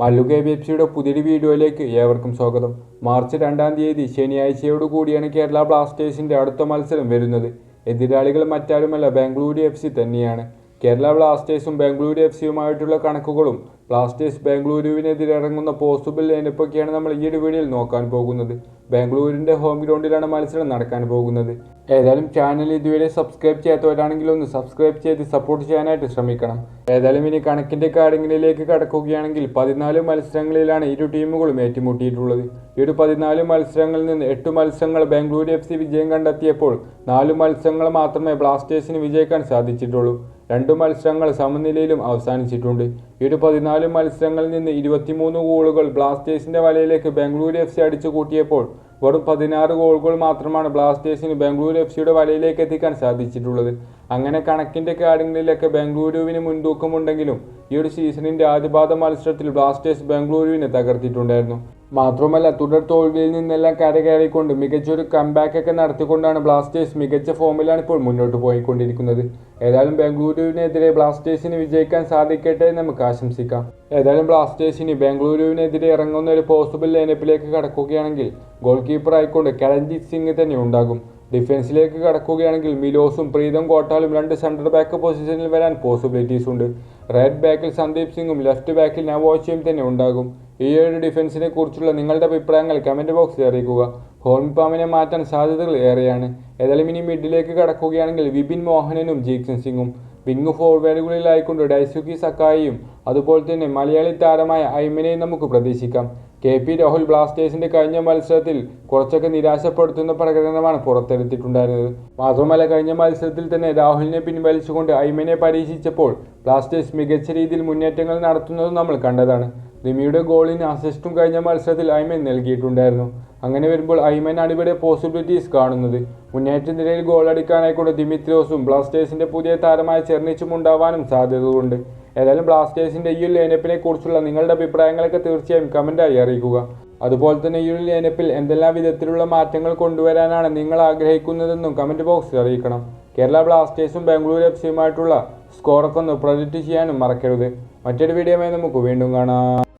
Mallu K B F സിയുടെ പുതിയൊരു വീഡിയോയിലേക്ക് ഏവർക്കും സ്വാഗതം. മാർച്ച് രണ്ടാം തീയതി ശനിയാഴ്ചയോട് കൂടിയാണ് കേരള ബ്ലാസ്റ്റേഴ്സിന്റെ അടുത്ത മത്സരം വരുന്നത്. എതിരാളികൾ മറ്റാരുമല്ല ബാംഗ്ലൂരു എഫ് സി തന്നെയാണ്. കേരള ബ്ലാസ്റ്റേഴ്സും ബാംഗ്ലൂരു എഫ് സിയുമായിട്ടുള്ള കണക്കുകളും ബ്ലാസ്റ്റേഴ്സ് ബാംഗ്ലൂരുവിനെതിരെ ഇറങ്ങുന്ന പോസിബിൾ ലൈനപ്പൊക്കെയാണ് നമ്മൾ ഈ ഒരു വീഡിയോയിൽ നോക്കാൻ പോകുന്നത്. ബാംഗ്ലൂരിന്റെ ഹോം ഗ്രൗണ്ടിലാണ് മത്സരം നടക്കാൻ പോകുന്നത്. ഏതായാലും ചാനൽ ഇതുവരെ സബ്സ്ക്രൈബ് ചെയ്യാത്തവരാണെങ്കിൽ ഒന്ന് സബ്സ്ക്രൈബ് ചെയ്ത് സപ്പോർട്ട് ചെയ്യാനായിട്ട് ശ്രമിക്കണം. ഏതായാലും ഇനി കണക്കിന്റെ കാര്യങ്ങളിലേക്ക് കടക്കുകയാണെങ്കിൽ പതിനാല് മത്സരങ്ങളിലാണ് ഇരു ടീമുകളും ഏറ്റുമുട്ടിയിട്ടുള്ളത്. ഈ ഒരു പതിനാല് മത്സരങ്ങളിൽ നിന്ന് എട്ട് മത്സരങ്ങൾ ബാംഗ്ലൂർ എഫ് സി വിജയം കണ്ടെത്തിയപ്പോൾ നാല് മത്സരങ്ങൾ മാത്രമേ ബ്ലാസ്റ്റേഴ്സിന് വിജയിക്കാൻ സാധിച്ചിട്ടുള്ളൂ. രണ്ട് മത്സരങ്ങൾ സമനിലയിലും അവസാനിച്ചിട്ടുണ്ട്. ഇരു പതിനാല് മത്സരങ്ങളിൽ നിന്ന് ഇരുപത്തിമൂന്ന് ഗോളുകൾ ബ്ലാസ്റ്റേഴ്സിന്റെ വലയിലേക്ക് ബാംഗ്ലൂർ എഫ് സി അടിച്ചു കൂട്ടിയപ്പോൾ വെറും പതിനാറ് ഗോളുകൾ മാത്രമാണ് ബ്ലാസ്റ്റേഴ്സിന് ബാംഗ്ലൂർ എഫ് സിയുടെ വലയിലേക്ക് എത്തിക്കാൻ സാധിച്ചിട്ടുള്ളത്. അങ്ങനെ കണക്കിന്റെ കാര്യങ്ങളിലൊക്കെ ബാംഗ്ലൂരുവിന് മുൻതൂക്കമുണ്ടെങ്കിലും ഈ ഒരു സീസണിന്റെ ആദ്യപാദ മത്സരത്തിൽ ബ്ലാസ്റ്റേഴ്സ് ബാംഗ്ലൂരുവിനെ തകർത്തിട്ടുണ്ടായിരുന്നു. മാത്രമല്ല തുടർ തോൽവിയിൽ നിന്നെല്ലാം കരകയറിക്കൊണ്ട് മികച്ചൊരു കംബാക്ക് ഒക്കെ നടത്തിക്കൊണ്ടാണ് ബ്ലാസ്റ്റേഴ്സ് മികച്ച ഫോമിലാണ് ഇപ്പോൾ മുന്നോട്ട് പോയിക്കൊണ്ടിരിക്കുന്നത്. ഏതായാലും ബാംഗ്ലൂരുവിനെതിരെ ബ്ലാസ്റ്റേഴ്സിന് വിജയിക്കാൻ സാധിക്കട്ടെ നമുക്ക് ആശംസിക്കാം. ഏതായാലും ബ്ലാസ്റ്റേഴ്സിന് ബാംഗ്ലൂരുവിനെതിരെ ഇറങ്ങുന്ന ഒരു പോസിബിൾ ലൈനപ്പിലേക്ക് കടക്കുകയാണെങ്കിൽ ഗോൾ കീപ്പർ ആയിക്കൊണ്ട് കരൺജിത് സിംഗ് തന്നെ ഉണ്ടാകും. ഡിഫൻസിലേക്ക് കടക്കുകയാണെങ്കിൽ മിലോസും പ്രീതം കോട്ടാലും രണ്ട് സെന്റർ ബാക്ക് പൊസിഷനിൽ വരാൻ പോസിബിലിറ്റീസ് ഉണ്ട്. റൈറ്റ് ബാക്കിൽ സന്ദീപ് സിംഗും ലെഫ്റ്റ് ബാക്കിൽ നവോച്ചയും തന്നെ ഉണ്ടാകും. ഈ ഏഴ് ഡിഫൻസിനെ കുറിച്ചുള്ള നിങ്ങളുടെ അഭിപ്രായങ്ങൾ കമന്റ് ബോക്സിൽ അറിയിക്കുക. ഹോംപാമിനെ മാറ്റാൻ സാധ്യതകൾ ഏറെയാണ്. ഏതായാലും ഇനി മിഡിലേക്ക് കടക്കുകയാണെങ്കിൽ വിപിൻ മോഹനനും ജീക്സൻ സിംഗും വിങ് ഫോർവേഡുകളിലായിക്കൊണ്ട് ഡൈസുക്കി സക്കായിയും അതുപോലെ തന്നെ മലയാളി താരമായ ഐമനെയും നമുക്ക് പ്രതീക്ഷിക്കാം. കെ പി രാഹുൽ ബ്ലാസ്റ്റേഴ്സിന്റെ കഴിഞ്ഞ മത്സരത്തിൽ കുറച്ചൊക്കെ നിരാശപ്പെടുത്തുന്ന പ്രകടനമാണ് പുറത്തെടുത്തിട്ടുണ്ടായിരുന്നത്. മാത്രമല്ല കഴിഞ്ഞ മത്സരത്തിൽ തന്നെ രാഹുലിനെ പിൻവലിച്ചുകൊണ്ട് ഐമനെ പരീക്ഷിച്ചപ്പോൾ ബ്ലാസ്റ്റേഴ്സ് മികച്ച രീതിയിൽ മുന്നേറ്റങ്ങൾ നടത്തുന്നത് നമ്മൾ കണ്ടതാണ്. റിമിയുടെ ഗോളിന് അസിസ്റ്റും കഴിഞ്ഞ മത്സരത്തിൽ ഐമൻ നൽകിയിട്ടുണ്ടായിരുന്നു. അങ്ങനെ വരുമ്പോൾ ഐമനാണ് ഇവിടെ പോസിബിലിറ്റീസ് കാണുന്നത്. മുന്നേറ്റ നിരയിൽ ഗോൾ അടിക്കാനായിക്കൊണ്ട് ദിമിത്രോസും ബ്ലാസ്റ്റേഴ്സിന്റെ പുതിയ താരമായ ചെർണിച്ചും ഉണ്ടാവാനും സാധ്യതകളുണ്ട്. ഏതായാലും ബ്ലാസ്റ്റേഴ്സിന്റെ ഈ ഒരു ലൈനപ്പിനെ കുറിച്ചുള്ള നിങ്ങളുടെ അഭിപ്രായങ്ങളൊക്കെ തീർച്ചയായും കമന്റായി അറിയിക്കുക. അതുപോലെ തന്നെ ഈ ഒരു ലൈനപ്പിൽ എന്തെല്ലാം വിധത്തിലുള്ള മാറ്റങ്ങൾ കൊണ്ടുവരാനാണ് നിങ്ങൾ ആഗ്രഹിക്കുന്നതെന്നും കമന്റ് ബോക്സിൽ അറിയിക്കണം. കേരള ബ്ലാസ്റ്റേഴ്സും ബാംഗ്ലൂർ എഫ് സിയുമായിട്ടുള്ള സ്കോറൊക്കെ ഒന്ന് പ്രൊജക്റ്റ് ചെയ്യാനും മറക്കരുത്. മറ്റൊരു വീഡിയോയുമായി നമുക്ക് വീണ്ടും കാണാം.